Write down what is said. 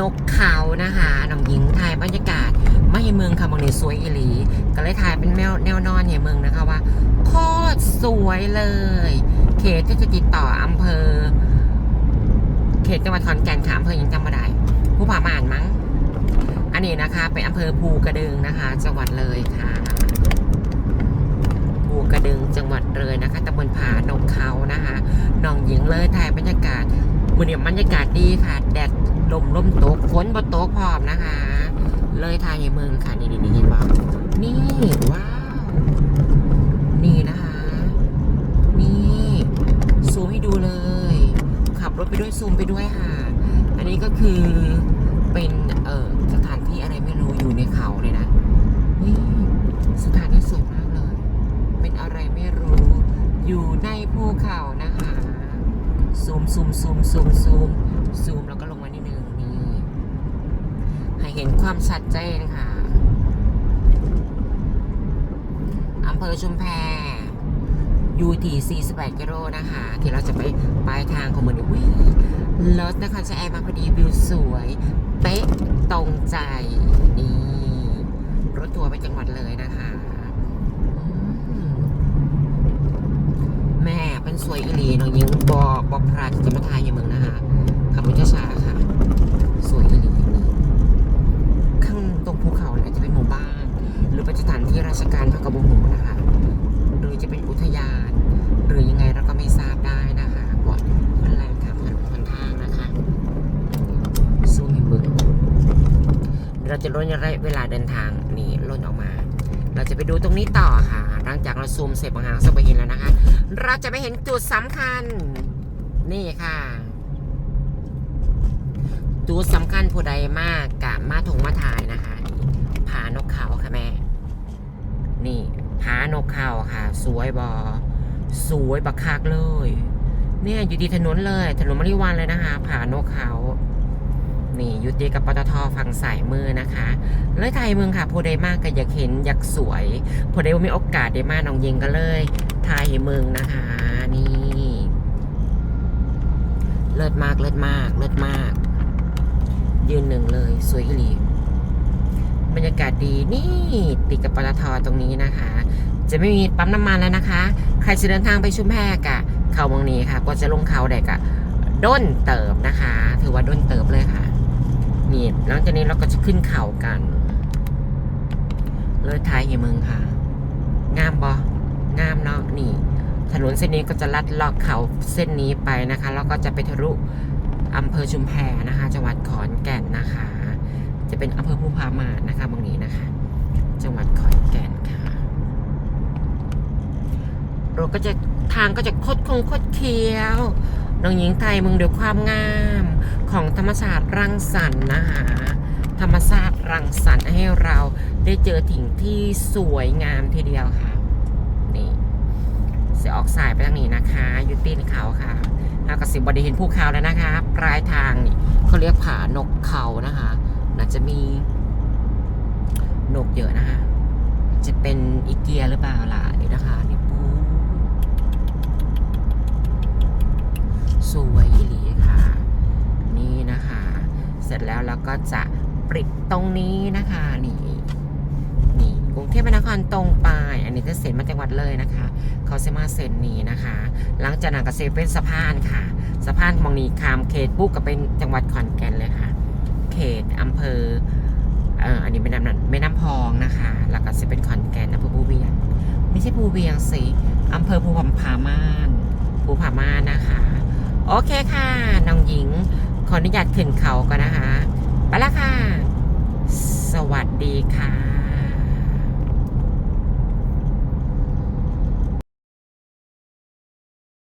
นกเขานะคะน้องหญิงถ่ายบรรยากาศไม่เมืองค่ะเมืองนี้สวยอีหลี ก็เลยถ่ายเป็นแนวแนวนอนให้เมืองนะคะว่าโคตรสวยเลย เขตที่จะติดต่ออำเภอ เขตจังหวัดขอนแก่นค่ะอำเภอยังจำไม่ได้ ผู้ผ่าหมานมั้ง อันนี้นะคะ เป็นอำเภอภูกระดึงนะคะ จังหวัดเลยค่ะภูกระดึงจังหวัดเลย มตกฝนบ่ตกพร้อมนะคะ เลยถ่ายเมืองค่ะ นี่นี่นี่เห็นบ่นี่ว้าว นี่นะคะ นี่ซูมให้ดูเลย ขับรถไปด้วยซูมไปด้วยค่ะ อันนี้ก็คือเป็นเอ่อสถานที่อะไรไม่รู้อยู่ในเขาเลยนะนี่สถานที่สวยมากเลย เป็นอะไรไม่รู้อยู่ในภูเขานะคะซูมซูมซูมซูมซูมซูมแล้วก็ลงมานิดนึงนี่ ให้ เห็นความชัดเจนค่ะอำเภอชุมแพอยู่ที่48กิโลนะคะ ที่เราจะไปปลายทางของเมืองวิรถนะครชัยแอร์มาพอดีวิวสวย เป๊ะตรงใจ นี่ รถทัวร์ไปจังหวัดเลยนะคะแม่เป็นสวยอีหลีน้องยิงบอบอพราจะมาทายอย่างเมืองนะคะขับรถช้าๆค่ะ สวยอีหลีนี่ข้างตรงภูเขาเนี่ยจะเป็นหมู่บ้าน หรือเป็นสถานที่ราชการพระกระบุหูนะคะ หรือจะเป็นอุทยาน หรือยังไงเราก็ไม่ทราบได้นะคะเพราะคนแรงทางถนนคนทางนะคะสู้มีมือ เราจะลดระยะเวลาเดินทางนี่ลดออกมา เราจะไปดูตรงนี้ต่อค่ะ หลังจากเราซูมเสร็จบางหางสบเห็นแล้วนะคะ เราจะไปเห็นจุดสำคัญ นี่ค่ะจุดสำคัญผู้ใดมากกะมาถงมาถ่ายนะคะผานกเขาค่ะแม่ นี่ผานกเขาค่ะ สวยบอสวยบักคักเลย เนี่ยอยู่ที่ถนนเลย ถนนมริวันเลยนะคะผานกเขา นี่ยู่ติกับปตทฝั่งสายมือนะคะเลยไทยเมืองค่ะผู้ใดมากก็อยากเห็นอยากสวยผู้ใดว่ามีโอกาสได้มาน้องยิงก็เลยไทยเมืองนะคะ นี่ เลิศมากเลิศมากเลิศมาก ยืนหนึ่งเลยสวยอีหลีบรรยากาศดีนี่ติดกับปตทตรงนี้นะคะ จะไม่มีปั๊มน้ำมันแล้วนะคะ ใครจะเดินทางไปชุมแพกะเขาวังนี้ค่ะ ก็จะลงเขาแดกอะด้นเติบนะคะ ถือว่าด้นเติบเลยค่ะ หลังจากนี้เราก็จะขึ้นเขากัน เลยท้ายเฮเมืองค่ะ งามบองามเนาะนี่ ถนนเส้นนี้ก็จะลัดลาะเขาเส้นนี้ไปนะคะ แล้วก็จะไปทะลุอำเภอชุมแพนะคะ จังหวัดขอนแก่นนะคะ จะเป็นอำเภอภูพามานะคะบางนี้นะคะ จังหวัดขอนแก่นค่ะรถก็จะทางก็จะคดคงคดเคี้ยว น้องหญิงไทยมึงเดี๋ยวความงามของธรรมชาติรังสรรค์นะคะธรรมชาติรังสรรค์ให้เราได้เจอถิ่งที่สวยงามทีเดียวค่ะนี่เสียออกสายไปทางนี้นะคะยู่ตีนเขาค่ะแล้วก็สิบไดีเห็นภูเขาแล้วนะคะ ปลายทางนี่เขาเรียกผานกเขานะคะน่าจะมีนกเยอะนะคะจะเป็นอีเกียหรือเปล่าล่ะนี่นะคะนี่ปูสวยอีหลีค่ะ นี่นะคะ เสร็จแล้วเราก็จะปิดตรงนี้นะคะนี่นี่กรุงเทพมหานครตรงไป อันนี้จะเซ็นมาจังหวัดเลยนะคะเขาจะมาเซ็นนี้นะคะ หลังจากนั้นก็เซเป็นสะพานค่ะ สะพานมองนี้ข้ามเขตปุ๊บก็เป็นจังหวัดขอนแก่นเลยค่ะ เขตอำเภอเอ่ออันนี้เป็นน้ำนั้นไม่น้ำพองนะคะแล้วก็จะเป็นขอนแก่นอำเภอภูเวียงไม่ใช่ภูเวียงสิอำเภอภูพาม่านภูพาม่านนะคะ โอเคค่ะน้องหญิง ขออนุญาตขึ้นเขาก่อนนะคะ ไปละค่ะ สวัสดีค่ะ